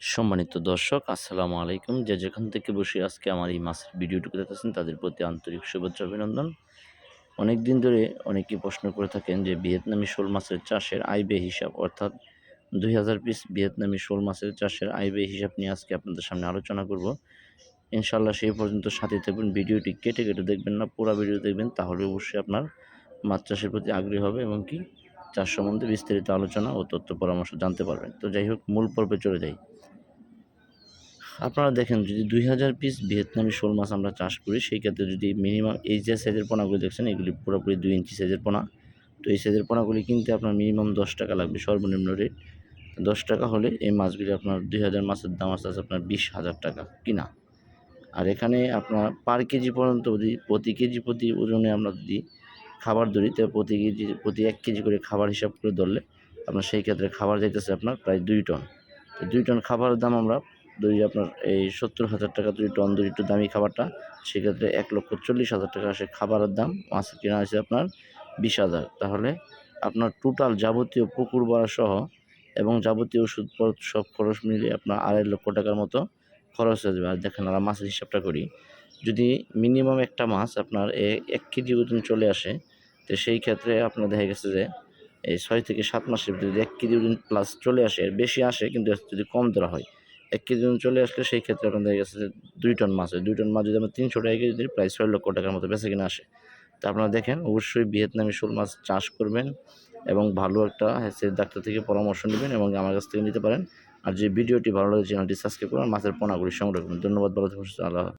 সম্মানিত দর্শক, আসসালামু আলাইকুম। যে যেখান থেকে বসে আজকে আমার এই মাছের ভিডিওটুকু দেখতেছেন, তাদের প্রতি আন্তরিক শুভেচ্ছা, অভিনন্দন। অনেক দিন ধরে অনেকেই প্রশ্ন করে থাকেন যে, ভিয়েতনামি শোল মাছের চাষের ব্যয় হিসাব, অর্থাৎ দুই হাজার পিস ভিয়েতনামি শোল মাছের চাষের ব্যয় হিসাব নিয়ে আজকে আপনাদের সামনে আলোচনা করব। ইনশাল্লাহ সেই পর্যন্ত সাথে থাকবেন ভিডিওটি কেটে কেটে দেখবেন না, পুরো ভিডিও দেখবেন, তাহলে অবশ্যই আপনার মাছ চাষের প্রতি আগ্রহী হবে এবং কি চাষ সম্বন্ধে বিস্তারিত আলোচনা ও তথ্য পরামর্শ জানতে পারবেন। তো যাই হোক, মূল পর্বে চলে যাই। আপনারা দেখেন, যদি দুই হাজার পিস ভিয়েতনামি শোল মাছ আমরা চাষ করি, সেই ক্ষেত্রে যদি মিনিমাম এই যে সাইজের পোনাগুলি দেখছেন, এগুলি পুরোপুরি দুই ইঞ্চি সাইজের পোনা। তো এই সাইজের পোনাগুলি কিনতে আপনার মিনিমাম দশ টাকা লাগবে, সর্বনিম্ন রেট দশ টাকা হলে এই মাছগুলি আপনার দুই হাজার মাছের দাম আসতে আছে আপনার বিশ হাজার টাকা কিনা। আর এখানে আপনার পার কেজি পর্যন্ত যদি প্রতি কেজি প্রতি ওজনে আমরা যদি খাবার ধরি তো প্রতি কেজি, প্রতি এক কেজি করে খাবার হিসাব করে ধরলে আপনার সেই ক্ষেত্রে খাবার যাইতেছে আপনার প্রায় দুই টন। তো দুই টন খাবারের দাম আমরা যদি আপনার এই সত্তর হাজার টাকা দুই টন যদি একটু দামি খাবারটা, সেক্ষেত্রে এক লক্ষ চল্লিশ হাজার টাকা সে খাবারের দাম মাছের কেনা আছে আপনার বিশ হাজার। তাহলে আপনার টোটাল যাবতীয় পুকুর বাড়া সহ এবং যাবতীয় ওষুধপত্র সব খরচ মিলিয়ে আপনার আড়াই লক্ষ টাকার মতো খরচ যাবে। আর দেখেন আমরা মাছের হিসাবটা করি, যদি মিনিমাম একটা মাছ আপনার এক কেজি ওজন চলে আসে, তো সেই ক্ষেত্রে আপনার দেখা গেছে যে, এই ছয় থেকে সাত মাসের যদি এক কেজি ওজন প্লাস চলে আসে বেশি আসে, কিন্তু যদি কম ধরা হয়, এক কেজি ওজন চলে আসলে সেই ক্ষেত্রে আপনার দেখা গেছে যে দুই টন মাছ হয়। দুই টন মাছ যদি আমরা তিনশো টাকা কেজি প্রায় ছয় লক্ষ টাকার মতো বেঁচে কিনা আসে। তা আপনারা দেখেন, অবশ্যই ভিয়েতনামি শোল মাছ চাষ করবেন। এবং ভালো একটা হ্যাসের ডাক্তার থেকে পরামর্শ নেবেন এবং আমার কাছ থেকে নিতে পারেন। আর যে ভিডিওটি ভালো লাগে চ্যানেলটি সাবস্ক্রাইব করুন মাছের পোনাগুলি সংগ্রহ করুন। ধন্যবাদ, ভালো থাকুন আল্লাহ